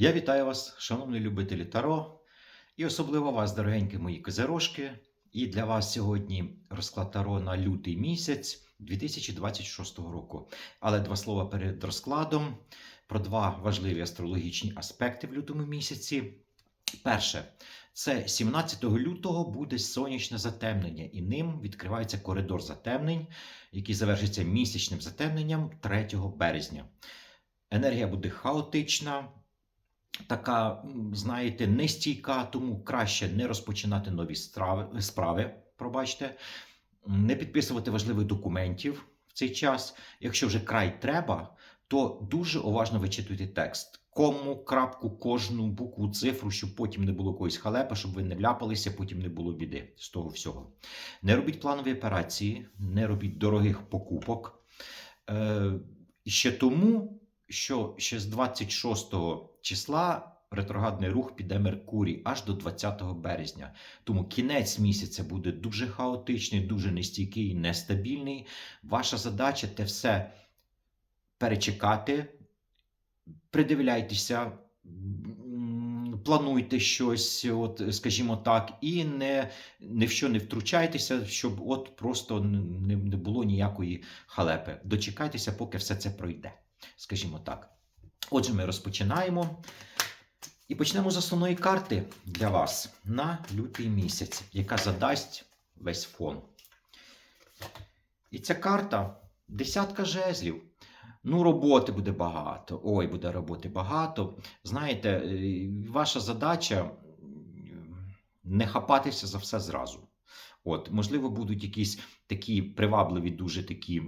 Я вітаю вас, шановні любителі Таро, і особливо вас, дорогенькі мої козирожки. І для вас сьогодні розклад Таро на лютий місяць 2026 року. Але два слова перед розкладом про два важливі астрологічні аспекти в лютому місяці. Перше, це 17 лютого буде сонячне затемнення, і ним відкривається коридор затемнень, який завершиться місячним затемненням 3 березня. Енергія буде хаотична, така, знаєте, нестійка, тому краще не розпочинати нові страви, справи, пробачте, не підписувати важливих документів в цей час. Якщо вже край треба, то дуже уважно вичитуйте текст. Кому, крапку, кожну букву, цифру, щоб потім не було якоїсь халепи, щоб ви не вляпалися, потім не було біди з того всього. Не робіть планові операції, не робіть дорогих покупок. Е, ще тому, що ще з 26 числа ретроградний рух піде Меркурій аж до 20 березня. Тому кінець місяця буде дуже хаотичний, дуже нестійкий, нестабільний. Ваша задача те все перечекати, придивляйтеся. Плануйте щось, от, скажімо так, і не, не в що не втручайтеся, щоб от просто не, не було ніякої халепи. Дочекайтеся, поки все це пройде, скажімо так. Отже, ми розпочинаємо. І почнемо з основної карти для вас на лютий місяць, яка задасть весь фон. І ця карта десятка жезлів. Ну, роботи буде багато. Ой, буде роботи багато. Знаєте, е, ваша задача не хапатися за все зразу. От, можливо, будуть якісь такі привабливі, дуже такі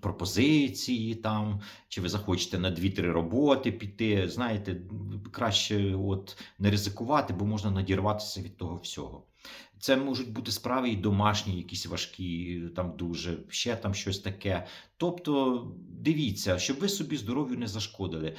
пропозиції там, чи ви захочете на 2-3 роботи піти. Знаєте, краще от не ризикувати, бо можна надірватися від того всього. Це можуть бути справи і домашні, якісь важкі, там дуже, ще там щось таке. Тобто дивіться, щоб ви собі здоров'ю не зашкодили.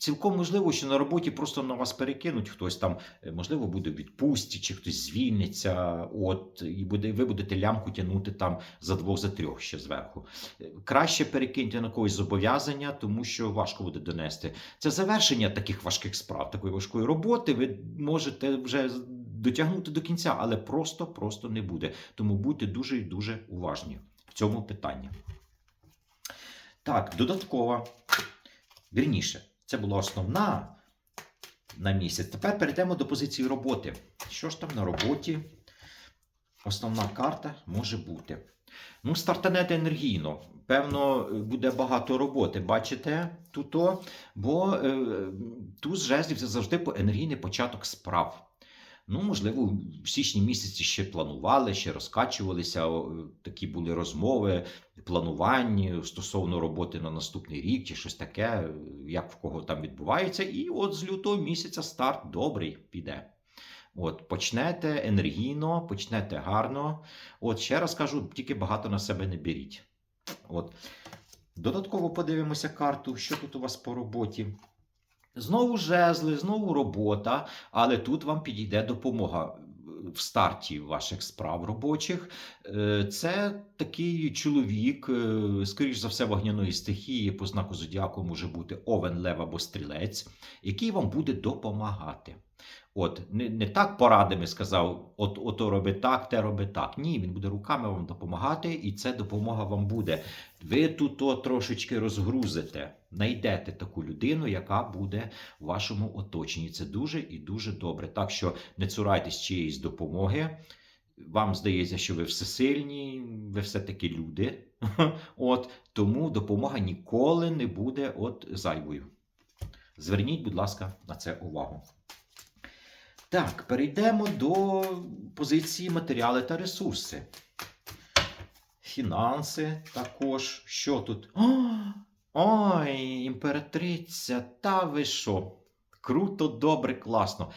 Цілком можливо, що на роботі просто на вас перекинуть хтось там, е, можливо, буде відпустці, чи хтось звільниться, от, і буде, ви будете лямку тягнути там за двох, за трьох ще зверху. Е, Краще перекиньте на когось зобов'язання, тому що важко буде донести. Це завершення таких важких справ, такої важкої роботи. Ви можете вже дотягнути до кінця, але просто-просто не буде. Тому будьте дуже і дуже уважні в цьому питанні. Так, додаткова. Вірніше, це була основна на місяць. Тепер перейдемо до позиції роботи. Що ж там на роботі? Основна карта може бути. Ну, стартанете енергійно. Певно, буде багато роботи. Бачите тут, бо е, туз жезлів це завжди енергійний початок справ. Ну, можливо, в січні місяці ще планували, ще розкачувалися. Такі були розмови, планування стосовно роботи на наступний рік чи щось таке, як в кого там відбувається. І от з лютого місяця старт добрий піде. От, почнете енергійно, почнете гарно. От ще раз кажу, тільки багато на себе не беріть. От. Додатково подивимося карту, що тут у вас по роботі. Знову жезли, знову робота, але тут вам підійде допомога в старті ваших справ робочих. Е, Це такий чоловік, е, скоріш за все, вогняної стихії, по знаку зодіаку може бути овен, лев або стрілець, який вам буде допомагати. От, не, не так порадами сказав, от ото роби так, те роби так. Ні, він буде руками вам допомагати, і ця допомога вам буде. Ви тут о, трошечки розгрузите, знайдете таку людину, яка буде в вашому оточенні. Це дуже і дуже добре. Так що не цурайтесь чиєїсь допомоги. Вам здається, що ви всесильні, ви все-таки люди. От, тому допомога ніколи не буде от зайвою. Зверніть, будь ласка, на це увагу. Так, перейдемо до позиції матеріали та ресурси. Фінанси також. Що тут? Ой, імператриця, та ви що? Круто, добре, класно.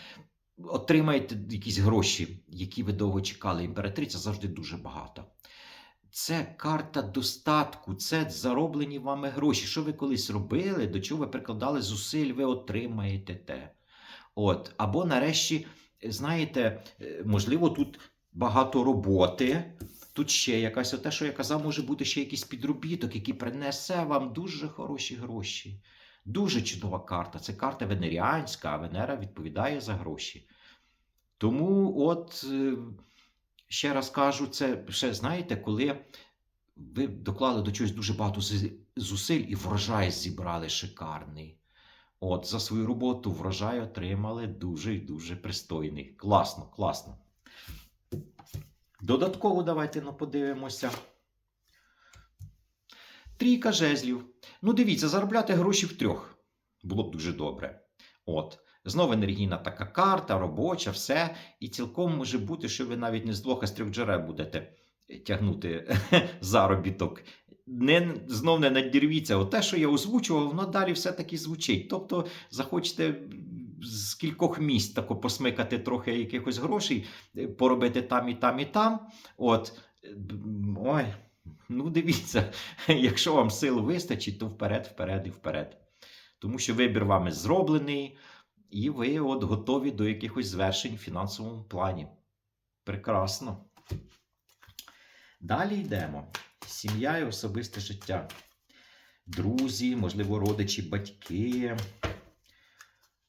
Отримаєте якісь гроші, які ви довго чекали. Імператриця завжди дуже багато. Це карта достатку, це зароблені вами гроші. Що ви колись робили, до чого ви прикладали зусиль, ви отримаєте те. От, або нарешті, знаєте, е, можливо, тут багато роботи. Тут ще якась те, що я казав, може бути ще якийсь підробіток, який принесе вам дуже хороші гроші. Дуже чудова карта. Це карта венеріанська, а Венера відповідає за гроші. Тому, от, е, ще раз кажу, це ще знаєте, коли ви доклали до чогось дуже багато зусиль і врожай зібрали шикарний. От, за свою роботу врожай отримали дуже і дуже пристойний. Класно, класно. Додатково давайте ну, подивимося. Трійка жезлів. Ну, дивіться, заробляти гроші в трьох. Було б дуже добре. От. Знову енергійна така карта, робоча, все. І цілком може бути, що ви навіть не з двох, а з трьох джерел будете тягнути заробіток. Не, знов не надірвіться. От те, що я озвучував, воно далі все-таки звучить. Тобто захочете з кількох місць тако посмикати трохи якихось грошей, е, поробити там і там, і там. От. Ой, ну дивіться, якщо вам сил вистачить, то вперед, вперед і вперед. Тому що вибір вами зроблений, і ви от готові до якихось звершень в фінансовому плані. Прекрасно. Далі йдемо. Сім'я і особисте життя. Друзі, можливо, родичі, батьки.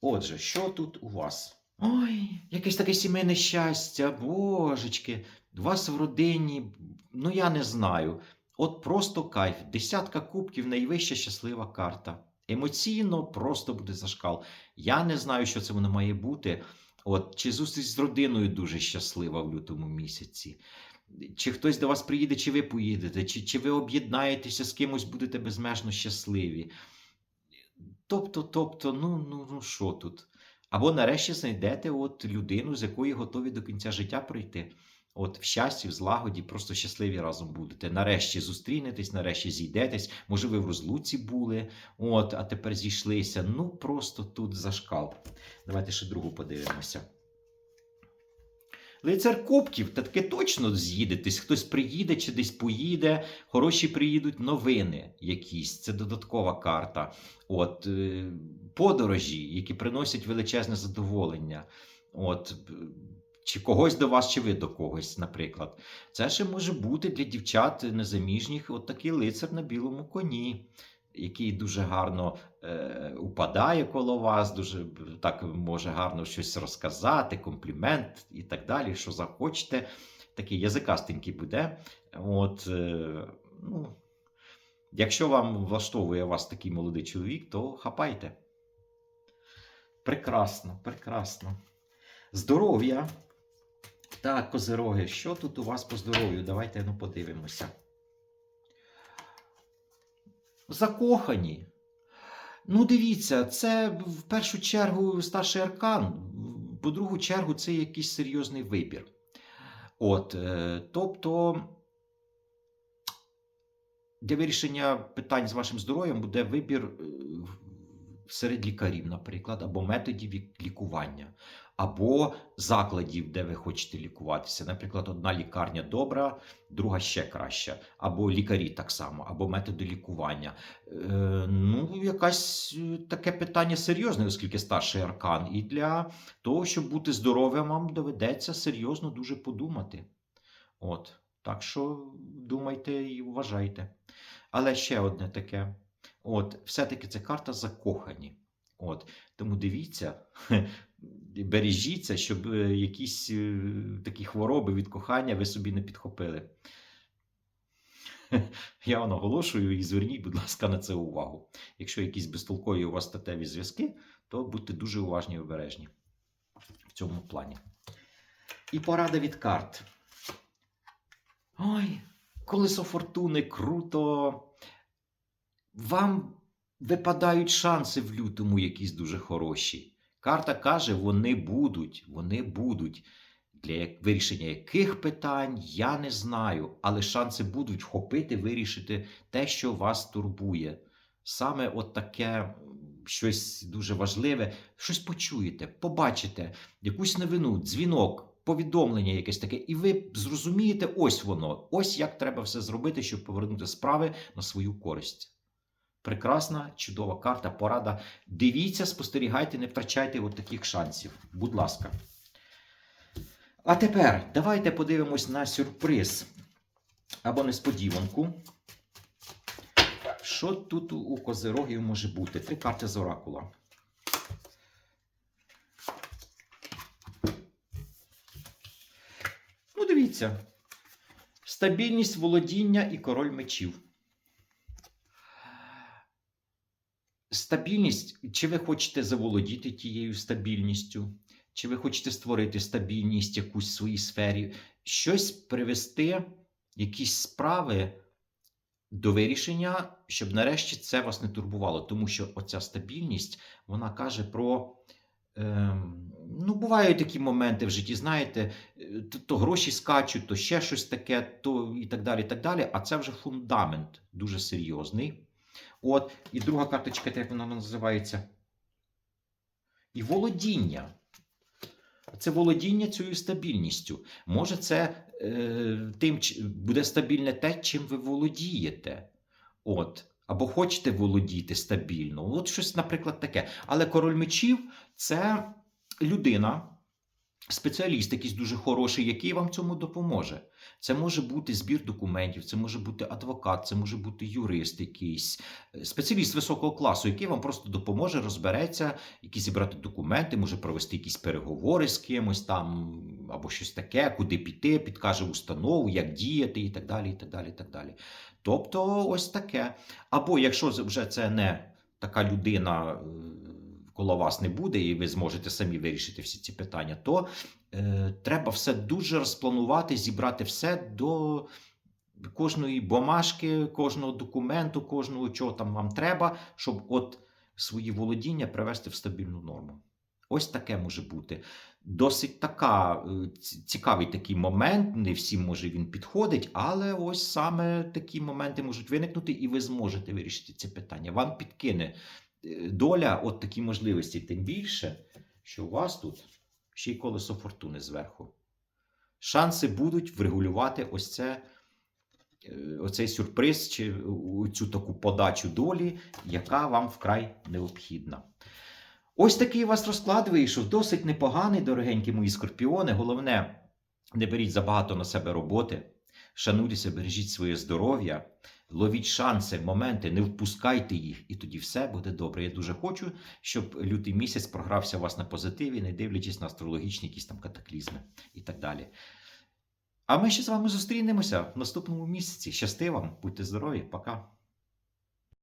Отже, що тут у вас? Ой, якесь таке сімейне щастя, божечки. У вас в родині, ну я не знаю. От просто кайф. Десятка кубків найвища щаслива карта. Емоційно просто буде зашкал. Я не знаю, що це воно має бути. От, чи зустріч з родиною дуже щаслива в лютому місяці. Чи хтось до вас приїде, чи ви поїдете, чи, чи ви об'єднаєтеся з кимось, будете безмежно щасливі. Тобто, тобто, ну, ну, ну що тут? Або нарешті знайдете от людину, з якою готові до кінця життя прийти. От в щасті, в злагоді, просто щасливі разом будете. Нарешті зустрінетесь, нарешті зійдетесь. Може, ви в розлуці були, от, а тепер зійшлися. Ну, просто тут зашкал. Давайте ще другу подивимося. Лицар Кубків, та таки точно з'їдетесь. Хтось приїде чи десь поїде. Хороші приїдуть новини якісь. Це додаткова карта. От, е, подорожі, які приносять величезне задоволення. От, чи когось до вас, чи ви до когось, наприклад. Це ще може бути для дівчат незаміжніх от такий лицар на білому коні, який дуже гарно е, упадає коло вас, дуже так може гарно щось розказати, комплімент і так далі, що захочете. Такий язикастенький буде. От, е, ну, якщо вам влаштовує вас такий молодий чоловік, то хапайте. Прекрасно, прекрасно. Здоров'я. Так, козироги, що тут у вас по здоров'ю? Давайте ну, подивимося. Закохані. Ну, дивіться, це в першу чергу старший аркан, по другу чергу, це якийсь серйозний вибір. От, е, тобто, для вирішення питань з вашим здоров'ям буде вибір е, серед лікарів, наприклад, або методів лікування, або закладів, де ви хочете лікуватися. Наприклад, одна лікарня добра, друга ще краща, або лікарі так само, або методи лікування. Е, ну, якась е, таке питання серйозне, оскільки старший аркан. І для того, щоб бути здоровим, вам доведеться серйозно дуже подумати. От. Так що думайте і вважайте. Але ще одне таке. От, все-таки це карта закохані. От, тому дивіться, бережіться, щоб е, якісь е, такі хвороби від кохання ви собі не підхопили. Я вам наголошую і зверніть, будь ласка, на це увагу. Якщо якісь безтолкові у вас статеві зв'язки, то будьте дуже уважні і обережні в цьому плані. І порада від карт. Ой, колесо фортуни круто. Вам випадають шанси в лютому якісь дуже хороші. Карта каже, вони будуть, вони будуть. Для вирішення яких питань я не знаю, але шанси будуть вхопити, вирішити те, що вас турбує. Саме от таке щось дуже важливе, щось почуєте, побачите, якусь новину, дзвінок, повідомлення якесь таке, і ви зрозумієте, ось воно, ось як треба все зробити, щоб повернути справи на свою користь. Прекрасна, чудова карта, порада. Дивіться, спостерігайте, не втрачайте от таких шансів. Будь ласка. А тепер давайте подивимось на сюрприз або несподіванку. Що тут у- козирогів може бути? Три карти з оракула. Ну, дивіться. Стабільність володіння і король мечів. Стабільність, чи ви хочете заволодіти тією стабільністю, чи ви хочете створити стабільність якусь в своїй сфері, щось привести, якісь справи до вирішення, щоб нарешті це вас не турбувало. Тому що оця стабільність, вона каже про. Ем, ну, бувають такі моменти в житті, знаєте, то, то гроші скачуть, то ще щось таке, то і так далі. і так далі. А це вже фундамент дуже серйозний. От, і друга карточка, як вона називається? І володіння. Це володіння цією стабільністю. Може, це е, тим буде стабільне те, чим ви володієте. От. Або хочете володіти стабільно. От щось, наприклад, таке. Але король мечів це людина, спеціаліст, якийсь дуже хороший, який вам цьому допоможе. Це може бути збір документів, це може бути адвокат, це може бути юрист якийсь, е, спеціаліст високого класу, який вам просто допоможе, розбереться, які зібрати документи, може провести якісь переговори з кимось там, або щось таке, куди піти, підкаже установу, як діяти, і так далі. і так далі, і так далі. Тобто, ось таке. Або якщо вже це не така людина. Коло вас не буде, і ви зможете самі вирішити всі ці питання, то е, треба все дуже розпланувати, зібрати все до кожної бумажки, кожного документу, кожного чого там вам треба, щоб от свої володіння привести в стабільну норму. Ось таке може бути. Досить така е, цікавий такий момент. Не всім може він підходить, але ось саме такі моменти можуть виникнути, і ви зможете вирішити це питання. Вам підкине доля от такі можливості, тим більше, що у вас тут ще й колесо фортуни зверху. Шанси будуть врегулювати ось це, е, оцей сюрприз чи цю таку подачу долі, яка вам вкрай необхідна. Ось такий у вас розклад вийшов, досить непоганий, дорогенькі мої скорпіони. Головне, не беріть забагато на себе роботи, шануйтеся, бережіть своє здоров'я, ловіть шанси, моменти, не впускайте їх, і тоді все буде добре. Я дуже хочу, щоб лютий місяць програвся у вас на позитиві, не дивлячись на астрологічні якісь там катаклізми і так далі. А ми ще з вами зустрінемося в наступному місяці. Щасти вам, будьте здорові, пока.